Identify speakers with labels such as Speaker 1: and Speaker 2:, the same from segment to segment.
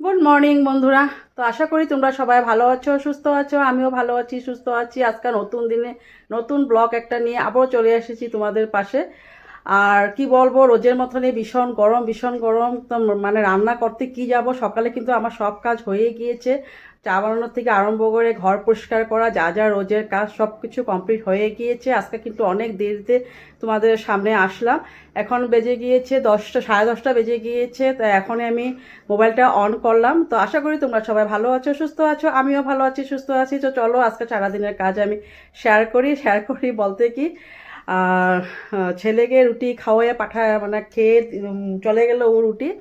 Speaker 1: Good morning বন্ধুরা। তো আশা করি তোমরা সবাই ভালো আছো, সুস্থ আছো, আমিও ভালো আছি, সুস্থ আছি। আজকে নতুন দিনে, নতুন ব্লগ একটা নিয়ে আবারও চলে এসেছি তোমাদের পাশে। আর কি বলব, রোজের মতনই ভীষণ গরম ভীষণ গরম। মানে রান্না করতে কি যাব? সকালে কিন্তু আমার সব কাজ হয়ে গিয়েছে। চা বানানোর থেকে আরম্ভ করে ঘর পরিষ্কার করা, যা যা রোজের কাজ সব কিছু কমপ্লিট হয়ে গিয়েছে। আজকে কিন্তু অনেক দেরিতে তোমাদের সামনে আসলাম। এখন বেজে গিয়েছে দশটা, সাড়ে দশটা বেজে গিয়েছে। তো এখনই আমি মোবাইলটা অন করলাম। তো আশা করি তোমরা সবাই ভালো আছো, সুস্থ আছো, আমিও ভালো আছি, সুস্থ আছি। তো চলো আজকে সারাদিনের কাজ আমি শেয়ার করি। শেয়ার করি বলতে কি ছেলেকে রুটি খাওয়াইয়ে পাঠায় মানে খেয়ে চলে গেল ও রুটি।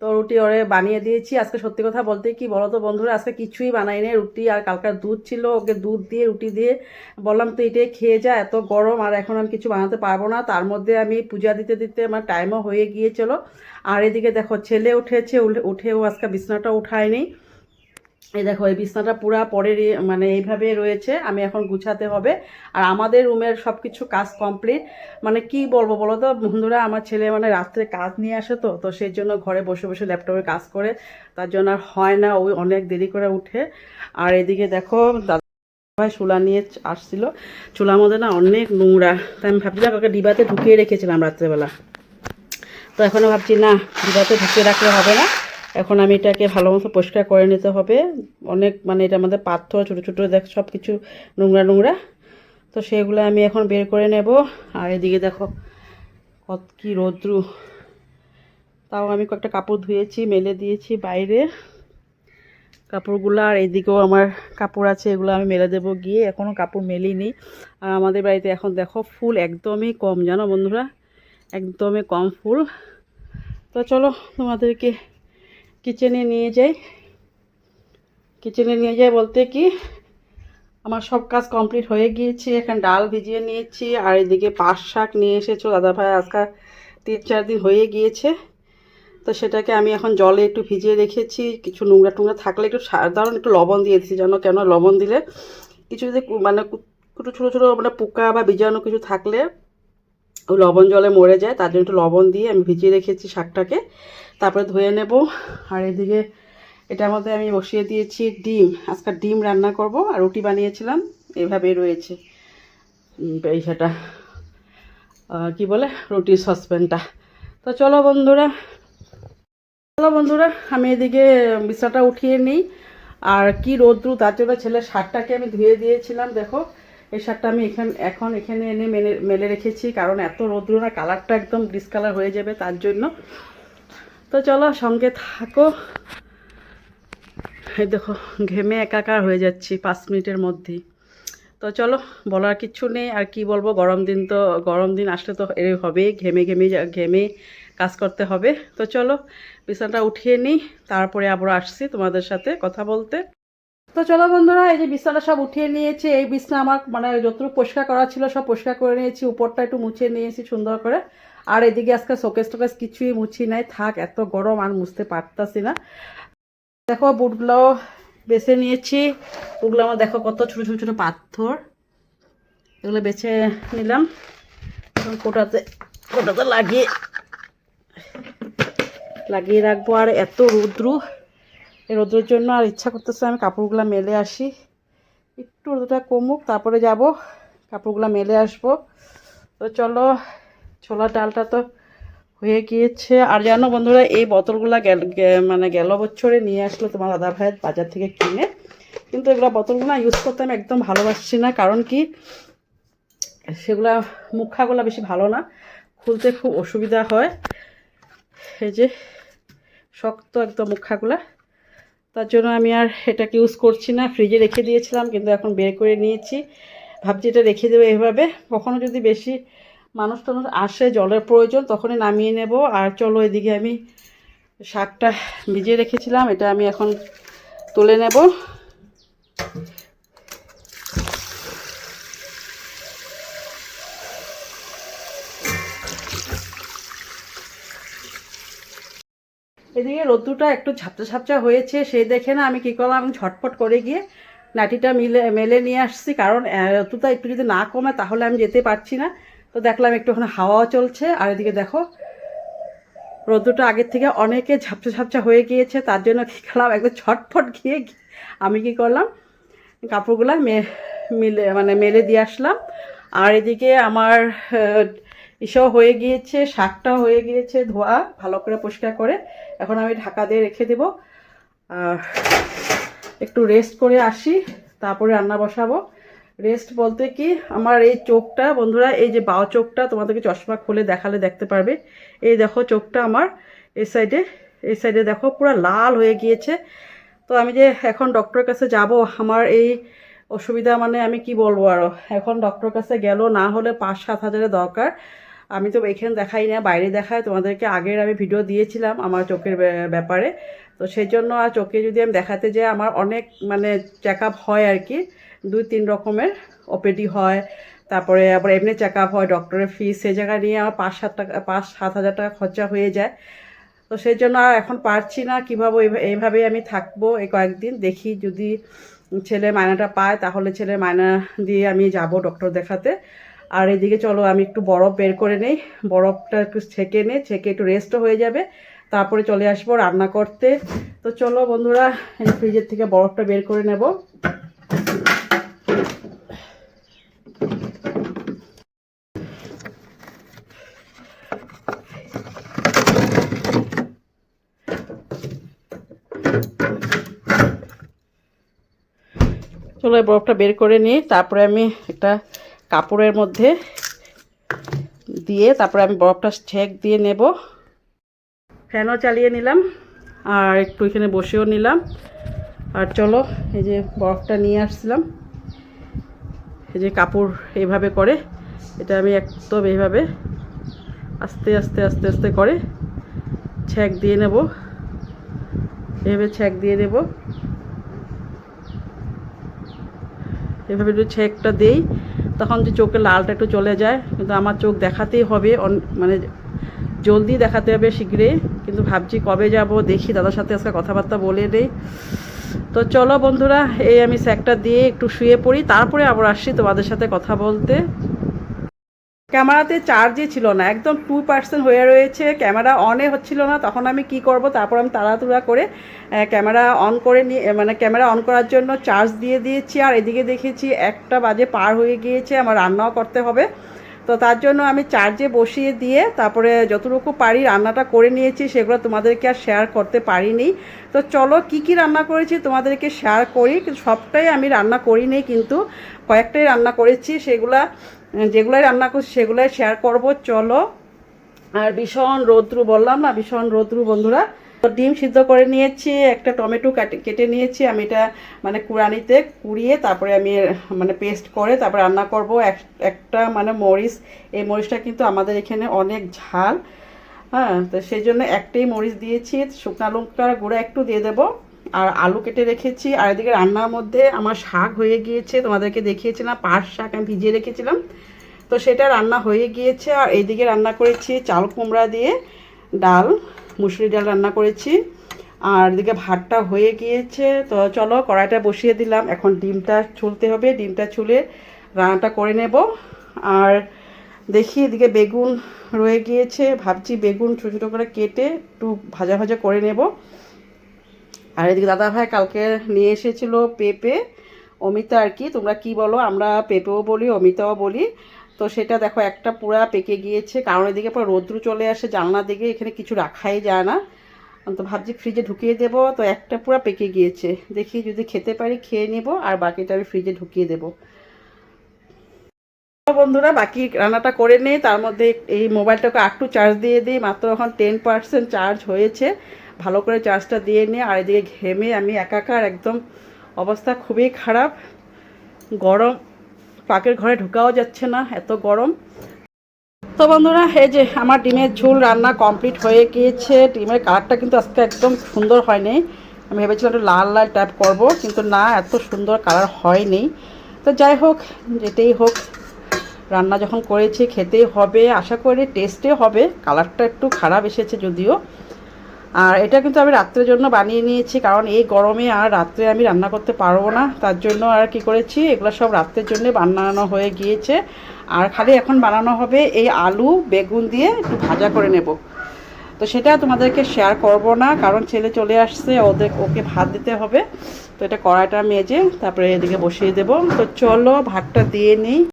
Speaker 1: তো রুটি ওরে বানিয়ে দিয়েছি। আজকে সত্যি কথা বলতে কি বলো তো বন্ধুরা, আজকে কিছুই বানাই বানাইনি রুটি আর কালকার দুধ ছিল, ওকে দুধ দিয়ে, রুটি দিয়ে বললাম তো এটাই খেয়ে যা, এত গরম, আর এখন আমি কিছু বানাতে পারব না। তার মধ্যে আমি পূজা দিতে দিতে আমার টাইমও হয়ে গিয়েছিল। আর এদিকে দেখো, ছেলে উঠেছে উঠে- উঠেও আজকে বিছনাটা উঠায়নি। এই দেখো, এই বিছনাটা পুরা পরে মানে এইভাবে রয়েছে, আমি এখন গুছাতে হবে। আর আমাদের রুমের সব কিছু কাজ কমপ্লিট। মানে কি বলব বলো তো? বন্ধুরা, আমার ছেলে মানে রাত্রে কাজ নিয়ে আসে তো তো সেই জন্য ঘরে বসে বসে ল্যাপটপে কাজ করে। তার জন্য আর হয় না ওই অনেক দেরি করে উঠে। আর এদিকে দেখো ভাই চুলা নিয়ে আসছিল। চুলার মধ্যে না অনেক নোংরা। তাই আমি ভাবছিলাম ওকে ডিবাতে ঢুকিয়ে রেখেছিলাম রাত্রেবেলা। তো এখনও ভাবছি, না, ডিবাতে ঢুকিয়ে রাখলে হবে না। এখন আমি এটাকে ভালো মতো পরিষ্কার করে নিতে হবে। অনেক মানে এটা আমাদের পাথর, ছোটো ছোটো দেখ সব কিছু নোংরা নোংরা। তো সেগুলো আমি এখন বের করে নেব। আর এদিকে দেখো, কত কী রৌদ্রু। তাও আমি কয়েকটা কাপড় ধুয়েছি, মেলে দিয়েছি বাইরে। কাপড়গুলো আর এদিকেও আমার কাপড় আছে, এগুলো আমি মেলে দেবো গিয়ে। এখনও কাপড় মেলিনি। আর আমাদের বাড়িতে এখন দেখো, ফুল একদমই কম, জানো বন্ধুরা? একদমই কম ফুল। তো চলো তোমাদেরকে কিচেনে নিয়ে যাই। কিচেনে নিয়ে যাই বলতে কি, আমার সব কাজ কমপ্লিট হয়ে গিয়েছে। এখানে ডাল ভিজিয়ে নিয়েছি, আর এদিকে পাট শাক নিয়ে এসেছ। দাদাভাই আজকে তিন চার দিন হয়ে গিয়েছে। তো সেটাকে আমি এখন জলে একটু ভিজিয়ে রেখেছি। কিছু নোংরা টোংরা থাকলে একটু সাধারণ একটু লবণ দিয়ে দিচ্ছি জানো কেন লবণ দিলে কিছু যদি মানে একটু ছোটো ছোটো মানে পোকা বা বীজাণু কিছু থাকলে লবণ জলে মরে যায়, তার জন্য একটু লবণ দিয়ে আমি ভিজিয়ে রেখেছি শাকটাকে। তারপরে ধুয়ে নেব। আর এদিকে এটার মধ্যে আমি বসিয়ে দিয়েছি ডিম। আজকাল ডিম রান্না করব আর রুটি বানিয়েছিলাম। এভাবেই রয়েছে। সেটা কি বলে? রুটির সসপ্যানটা। তো চলো বন্ধুরা চলো বন্ধুরা, আমি এদিকে বিছাটা উঠিয়ে নিই। আর কি রোদ্রু, তার জন্য ছেলের শাকটাকে আমি ধুয়ে দিয়েছিলাম, দেখো। এই শার্টটা আমি এখানে এখন এখানে এনে মেলে মেলে রেখেছি, কারণ এত রোদ্রু না, কালারটা একদম ডিসকালার হয়ে যাবে তার জন্য। তো চলো সঙ্গে থাকো। এই দেখো, ঘেমে একাকার হয়ে যাচ্ছি পাঁচ মিনিটের মধ্যেই। তো চলো, বলার কিচ্ছু নেই, আর কি বলব, গরম দিন তো গরম দিন আসলে তো এর হবেই ঘেমে ঘেমে ঘেমে কাজ করতে হবে। তো চলো, বিছানাটা উঠিয়ে নিই, তারপরে আবার আসছি তোমাদের সাথে কথা বলতে। তো চলো বন্ধুরা, এই যে বিছানা সব উঠিয়ে নিয়েছি, এই বিছনা আমার মানে যতটুকু পরিষ্কার করা ছিল সব পরিষ্কার করে নিয়েছি, উপরটা একটু মুছে নিয়েছি সুন্দর করে। আর এদিকে আজকে শোকেস টোকেস কিছুই মুছি নাই, থাক এত গরম আর মুছতে পারতাছি না। দেখো বুটগুলো বেছে নিয়েছি, বুটগুলো আমার দেখো কত ছোটো ছোটো ছোটো পাথর। এগুলো বেছে নিলাম কোটাতে কোটাতে লাগিয়ে লাগিয়ে রাখব। আর এত রৌদ্রু রৌদ্রের জন্য আর ইচ্ছা করতেছে আমি কাপড়গুলো মেলে আসি। একটু রোদটা কমুক, তারপরে যাব, কাপড়গুলো মেলে আসব। তো চলো ছোলা ডালটা তো হয়ে গিয়েছে। আর জানো বন্ধুরা, এই বোতলগুলো গেল মানে গেল বছরে নিয়ে আসলো তোমার দাদা ভাইয়ের বাজার থেকে কিনে। কিন্তু এগুলো বোতলগুলো ইউজ করতে আমি একদম ভালোবাসছি না, কারণ কি, সেগুলা মুখাগুলো বেশি ভালো না, খুলতে খুব অসুবিধা হয়। এই যে, শক্ত একদম মুখাগুলা। তার জন্য আমি আর এটাকে ইউজ করছি না। ফ্রিজে রেখে দিয়েছিলাম, কিন্তু এখন বের করে নিয়েছি। ভাবছি এটা রেখে দেবো এভাবে। কখনও যদি বেশি মানুষ টানুষ আসে, জলের প্রয়োজন, তখনই নামিয়ে নেব। আর চলো এদিকে আমি শাকটা ভিজিয়ে রেখেছিলাম, এটা আমি এখন তুলে নেব। এদিকে রোদ্দুটা একটু ঝাপচা ঝাপচা হয়েছে সেই দেখে না আমি কী করলাম, ঝটপট করে গিয়ে নাটিটা মিলে, মেলে নিয়ে আসছি। কারণ রোদ্দুটা একটু যদি না কমে তাহলে আমি যেতে পারছি না। তো দেখলাম একটু ওখানে হাওয়াও চলছে। আর এদিকে দেখো, রোদ্দুরটা আগের থেকে অনেকে ঝাপসা ঝাপসা হয়ে গিয়েছে, তার জন্য কী করলাম, একদম ছটফট গিয়ে আমি কি করলাম, কাপড়গুলো মে- মিলে মানে মেলে দিয়ে আসলাম। আর এদিকে আমার ইসব হয়ে গিয়েছে, শাকটাও হয়ে গিয়েছে ধোয়া, ভালো করে পরিষ্কার করে। এখন আমি ঢাকা দিয়ে রেখে দেব। আর একটু রেস্ট করে আসি, তারপরে রান্না বসাবো। রেস্ট বলতে কি, আমার এই চোখটা, বন্ধুরা, এই যে বাও চোখটা, তোমাদেরকে চশমা খুলে দেখালে দেখতে পারবে। এই দেখো চোখটা আমার, এই সাইডে এই সাইডে দেখো পুরো লাল হয়ে গিয়েছে। তো আমি যে এখন ডক্টরের কাছে যাব, আমার এই অসুবিধা মানে আমি কি বলব আরও এখন ডক্টরের কাছে গেল, না হলে পাঁচ সাত হাজারের দরকার। আমি তো এখানে দেখাই না, বাইরে দেখায়। তোমাদেরকে আগের আমি ভিডিও দিয়েছিলাম আমার চোখের ব্যাপারে। তো সেই জন্য আর চোখে যদি আমি দেখাতে যাই, আমার অনেক মানে চেক হয় আর কি। দুই, তিন রকমের ওপিডি হয়। তারপরে আবার এমনি চেক হয় ডক্টরের ফিস সেই জায়গায় নিয়ে আমার পাঁচ, সাত টাকা, পাঁচ, সাত হাজার টাকা খরচা হয়ে যায়। তো সেই জন্য আর এখন পারছি না কীভাবে এইভাবেই আমি থাকব এই কয়েকদিন। দেখি যদি ছেলে মায়নাটা পায়, তাহলে ছেলে মায়না দিয়ে আমি যাব ডক্টর দেখাতে। আর এদিকে চলো, আমি একটু বরফ বের করে নেই। বরফটা একটু ছেঁকে নেই ছেঁকে একটু রেস্টও হয়ে যাবে। তারপরে চলে আসব রান্না করতে। তো চলো বন্ধুরা ফ্রিজের থেকে বরফটা বের করে নেব। চলো বরফটা বের করে নিই। তারপরে আমি একটা কাপড়ের মধ্যে দিয়ে তারপরে আমি বরফটা ছেঁক দিয়ে নেব। ফ্যানও চালিয়ে নিলাম আর একটু এখানে বসেও নিলাম। আর চলো, এই যে বরফটা নিয়ে আসছিলাম। এই যে কাপড় এইভাবে করে, এটা আমি একদম এইভাবে আস্তে আস্তে আস্তে আস্তে করে ছ্যাক দিয়ে নেব। এভাবে ছ্যাক দিয়ে নেব। এভাবে একটু ছেকটা দেই। তখন যে চোখের লালটা একটু চলে যায়, কিন্তু আমার চোখ দেখাতেই হবে মানে জলদি দেখাতে হবে শীঘ্রই, কিন্তু ভাবছি কবে যাব, দেখি, দাদার সাথে আজকে কথাবার্তা বলে নেই। তো চলো বন্ধুরা, এই আমি স্যাকটা দিয়ে একটু শুয়ে পড়ি, তারপরে আবার আসছি তোমাদের সাথে কথা বলতে। ক্যামেরাতে চার্জই ছিল না, একদম টু পার্সেন্ট হয়ে রয়েছে, ক্যামেরা অনে হচ্ছিল না, তখন আমি কি করব, তারপর আমি তাড়াতুড়া করে ক্যামেরা অন করে নিয়ে মানে ক্যামেরা অন করার জন্য চার্জ দিয়ে দিয়েছি, আর এদিকে দেখেছি একটা বাজে পার হয়ে গিয়েছে, আমার রান্নাও করতে হবে। তো তার জন্য আমি চার্জে বসিয়ে দিয়ে, তারপরে যতটুকু পারি রান্নাটা করে নিয়েছি, সেগুলো তোমাদেরকে আর শেয়ার করতে পারিনি। তো চলো কি কি রান্না করেছি তোমাদেরকে শেয়ার করি, সবটাই আমি রান্না করিনি, কিন্তু কয়েকটাই রান্না করেছি, সেগুলা যেগুলাই রান্না করছি সেগুলাই শেয়ার করব, চলো। আর ভীষণ রৌদ্রু, বললাম না, ভীষণ রৌদ্রু, বন্ধুরা। ডিম সিদ্ধ করে নিয়েছি, একটা টমেটো কাটে কেটে নিয়েছি, আমি এটা মানে কুড়ানিতে কুড়িয়ে তারপরে আমি মানে পেস্ট করে তারপরে রান্না করব। এক- একটা মানে মরিচ, এই মরিচটা কিন্তু আমাদের এখানে অনেক ঝাল। হ্যাঁ তো সেই জন্য একটাই মরিচ দিয়েছি। শুকনা লঙ্কার গুঁড়া একটু দিয়ে দেবো। আর আলু কেটে রেখেছি, আর এদিকে রান্নার মধ্যে আমার শাক হয়ে গিয়েছে, তোমাদেরকে দেখিয়েছিলাম, পাট শাক আমি ভিজিয়ে রেখেছিলাম। তো সেটা রান্না হয়ে গিয়েছে, আর এইদিকে রান্না করেছি চাল কুমড়া দিয়ে, ডাল, মুসুরি ডাল রান্না করেছি, আর এদিকে ভাতটা হয়ে গিয়েছে। তো চলো কড়াইটা বসিয়ে দিলাম, এখন ডিমটা ছুলতে হবে, ডিমটা ছুলে রান্নাটা করে নেব। আর দেখি এদিকে বেগুন রয়ে গিয়েছে, ভাবছি বেগুন ছোটো ছোটো করে কেটে একটু ভাজা ভাজা করে নেব। আর এদিকে দাদা ভাই কালকে নিয়ে এসেছিল পেঁপে। অমিতা আর কি, তোমরা কি বলো? আমরা পেঁপেও বলি, অমিতাও বলি। তো সেটা দেখো, একটা পুরা পেকে গিয়েছে। কারণ এদিকে পুরো রৌদ্র চলে আসে জানলার দিকে এখানে কিছু রাখাই যায় না। তো ভাবছি ফ্রিজে ঢুকিয়ে দেবো, তো একটা পুরা পেকে গিয়েছে। দেখি যদি খেতে পারি, খেয়ে নেব, আর বাকিটা আমি ফ্রিজে ঢুকিয়ে দেবো। বন্ধুরা, বাকি রান্নাটা করে নেই তার মধ্যে এই মোবাইলটাকে একটু চার্জ দিয়ে দিই। মাত্র এখন টেন পার্সেন্ট চার্জ হয়েছে। ভালো করে চার্জটা দিয়ে নিয়ে আর এদিকে ঘেমে আমি একাকার একদম অবস্থা খুবই খারাপ। গরম, পাকের ঘরে ঢুকাও যাচ্ছে না, এত গরম। তো বন্ধুরা, এই যে আমার ডিমের ঝোল রান্না কমপ্লিট হয়ে গিয়েছে। ডিমের কালারটা কিন্তু আজকে একদম সুন্দর হয়নি। আমি ভেবেছিলাম একটু লাল লাল টাইপ করব, কিন্তু না, এত সুন্দর কালার হয়নি। তো যাই হোক যেটাই হোক, রান্না যখন করেছি, খেতেই হবে। আশা করি টেস্টে হবে। কালারটা একটু খারাপ এসেছে যদিও। আর এটা কিন্তু আমি রাত্রের জন্য বানিয়ে নিয়েছি, কারণ এই গরমে আর রাত্রে আমি রান্না করতে পারব না। তার জন্য আর কি করেছি, এগুলো সব রাত্রের জন্য বানানো হয়ে গিয়েছে। আর খালি এখন বানানো হবে এই আলু, বেগুন দিয়ে একটু ভাজা করে নেব। তো সেটা তোমাদেরকে শেয়ার করব না, কারণ ছেলে চলে আসছে, ওদের, ওকে ভাত দিতে হবে। তো এটা কড়াইটা মেজে তারপরে এদিকে বসিয়ে দেবো। তো চলো ভাতটা দিয়ে নিই।